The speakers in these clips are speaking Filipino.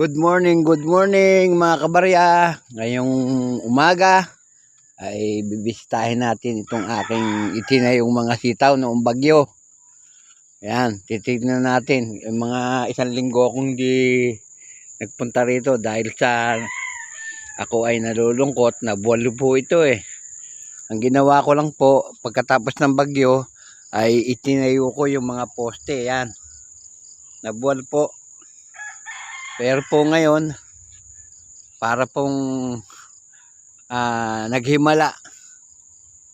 Good morning, good morning mga kabarya. Ngayong umaga ay bibisitahin natin itong aking itinayong mga sitaw noong bagyo. Ayan, titignan natin. Yung mga isang linggo akong di nagpunta rito dahil sa ako ay nalulungkot na buwalo po ito eh. Ang ginawa ko lang po pagkatapos ng bagyo ay itinayo ko yung mga poste. Yan. Nabuwal po. Pero po ngayon, para pong ah, naghimala.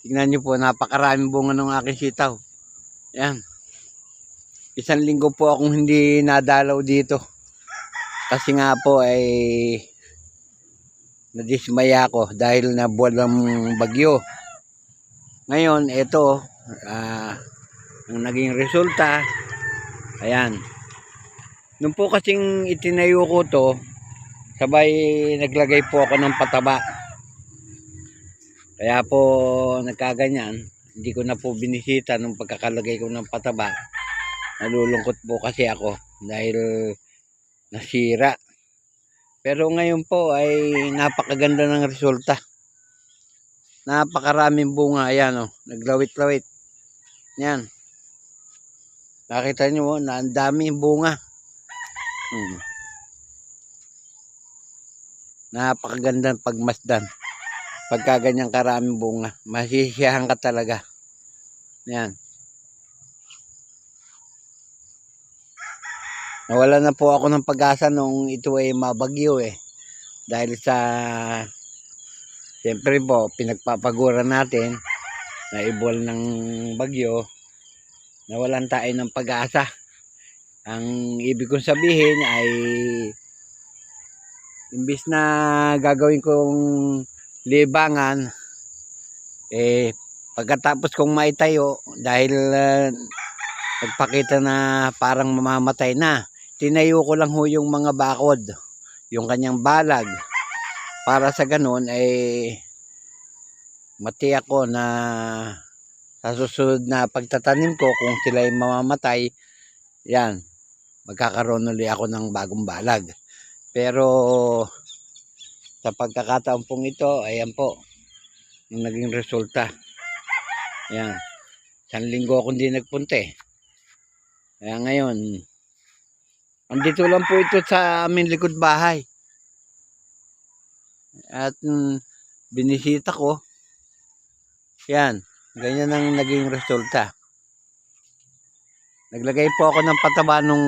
Tingnan nyo po, napakaraming bunga ng aking sitaw. Yan. Isang linggo po akong hindi nadalaw dito. Kasi nga po ay nadismaya ako dahil nabuwal ng bagyo. Ngayon, ito, ah, ang naging resulta, ayan, Nung po kasing itinayo ko to, sabay naglagay po ako ng pataba. Kaya po nagkaganyan, hindi ko na po binisita nung pagkakalagay ko ng pataba. Nalulungkot po kasi ako dahil nasira. Pero ngayon po ay napakaganda ng resulta. Napakaraming bunga. Ayan o, naglawit-lawit. Yan. Nakita nyo, oh, na daming bunga. Hmm. Napakagandang pagmasdan. Pagka ganyang karaming bunga. Masisiyahan ka talaga. Yan. Nawala na po ako ng pag-asa nung ito ay mabagyo eh. Dahil sa Siyempre po, pinagpapagura natin na ibol ng bagyo, nawalan tayo ng pag-asa. Ang ibig kong sabihin ay imbis na gagawin kong libangan eh pagkatapos kong maitayo dahil uh, na parang mamamatay na tinayo ko lang ho yung mga bakod yung kanyang balag. Para sa ganun ay mati ako na sa susunod na pagtatanim ko kung sila ay mamamatay yan magkakaroon ulit ako ng bagong balag. Pero sa pagkakataon pong ito, ayan po, yung naging resulta. Ayan. Isang linggo akong di nagpunta eh. Ngayon, andito lang po ito sa aming likod bahay. At mm, binisita ko. Yan. Ganyan ang naging resulta. Naglagay po ako ng pataba nung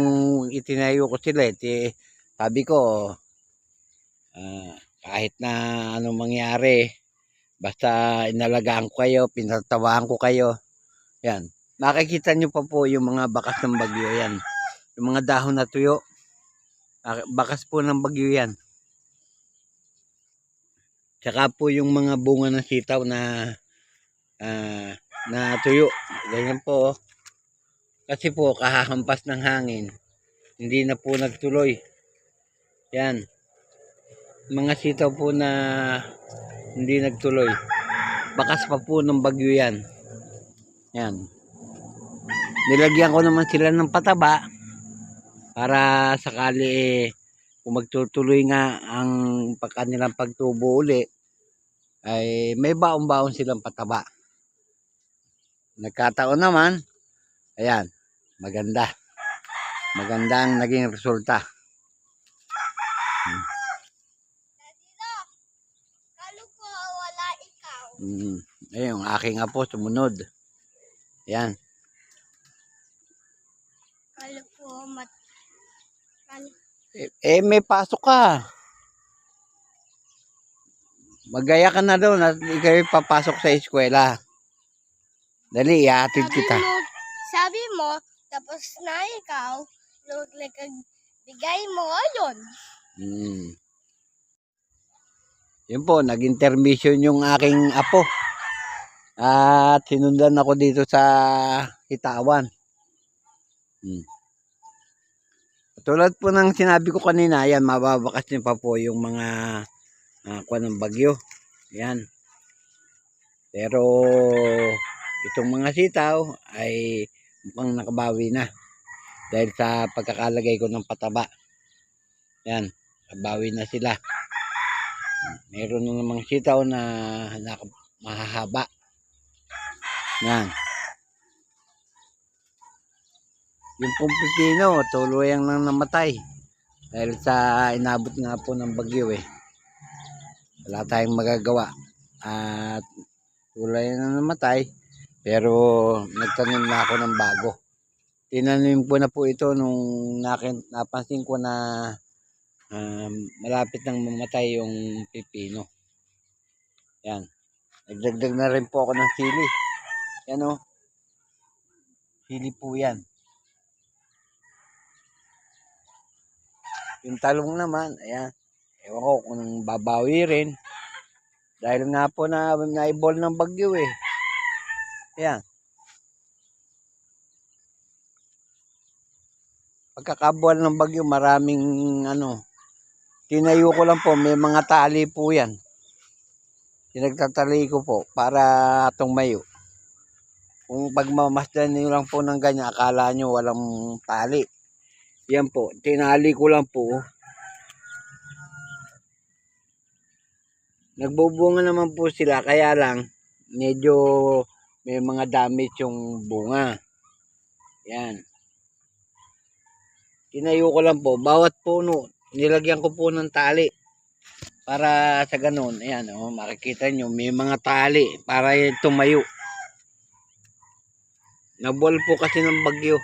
itinayo ko sila. Eh. Sabi ko, ah, kahit na anong mangyari, basta inalagaan ko kayo, pinatawaan ko kayo. Yan. Makikita nyo pa po yung mga bakas ng bagyo yan. Yung mga dahon na tuyo. Ah, Bakas po ng bagyo yan. Tsaka po yung mga bunga ng sitaw na ah, na tuyo. Ganyan po. oh. Kasi po, kahahampas ng hangin, hindi na po nagtuloy. Yan. Mga sitaw po na hindi nagtuloy. Bakas pa po ng bagyo yan. Yan. Nilagyan ko naman sila ng pataba para sakali eh, kung magtutuloy nga ang kanilang pagtubo uli, ay may baon-baon silang pataba. Nagkataon naman, ayan, maganda. Maganda ang naging resulta. Ikaw. Mm. Ayun, aking apo sumunod. Ayan. Kalo ko mat... Eh, eh, may pasok ka. Magaya ka na doon at ikaw papasok sa eskwela. Dali, ihatid kita. mo, sabi mo, tapos na ikaw, nung bigay mo, ayun. Mm. Yun po, nag-intermission yung aking apo. At sinundan ako dito sa Hitawan. Mm. Tulad po ng sinabi ko kanina, yan, mababakas din pa po yung mga uh, ng bagyo. Yan. Pero itong mga sitaw ay mukhang nakabawi na dahil sa pagkakalagay ko ng pataba. Yan. bawi na sila. Meron na namang sitaw na, mahahaba. Yan. Yung pong pipino, tuluyang nang namatay. Dahil sa inabot nga po ng bagyo eh. Wala tayong magagawa. At tulay na namatay. Pero nagtanim na ako ng bago. Tinanim ko na po ito nung nakin, napansin ko na um, malapit nang mamatay yung pipino. Yan. Nagdagdag na rin po ako ng sili. Yan o. Sili po yan. Yung talong naman, ayan. Ewan ko kung babawi rin. Dahil nga po na naibol ng bagyo eh. Ayan. Pagkakabuan ng bagyo, maraming ano. Tinayo ko lang po, may mga tali po yan. Pinagtatali ko po para tumayo. Kung pagmamasdan niyo lang po ng ganyan, akala nyo walang tali. Yan po, tinali ko lang po. Nagbubunga naman po sila, kaya lang, medyo may mga damage yung bunga. Yan. Tinayo ko lang po, bawat puno, nilagyan ko po ng tali. Para sa ganun, ayan, oh, makikita nyo, may mga tali para tumayo. Nabol po kasi ng bagyo.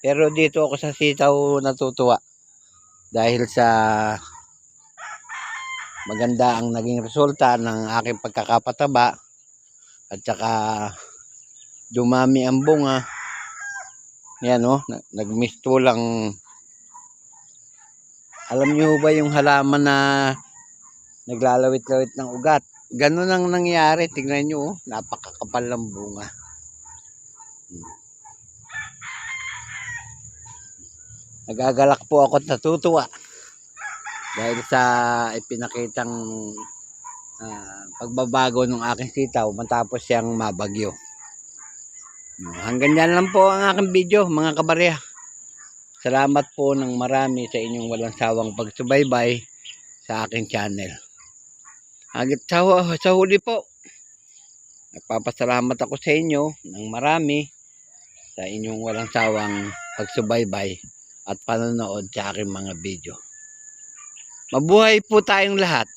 Pero dito ako sa sitaw natutuwa. Dahil sa maganda ang naging resulta ng aking pagkakapataba at saka dumami ang bunga. Yan oh, na- nagmisto lang. Alam niyo ba yung halaman na naglalawit-lawit ng ugat? Ganun ang nangyari. Tingnan nyo, oh, napakakapal ng bunga. Nagagalak po ako at natutuwa dahil sa ipinakitang ah, pagbabago ng aking sitaw matapos siyang mabagyo. Hanggang dyan lang po ang aking video mga kabarya. Salamat po ng marami sa inyong walang sawang pagsubaybay sa aking channel. Hanggang sa, sa huli po, nagpapasalamat ako sa inyo ng marami sa inyong walang sawang pagsubaybay at panonood sa aking mga video. Mabuhay po tayong lahat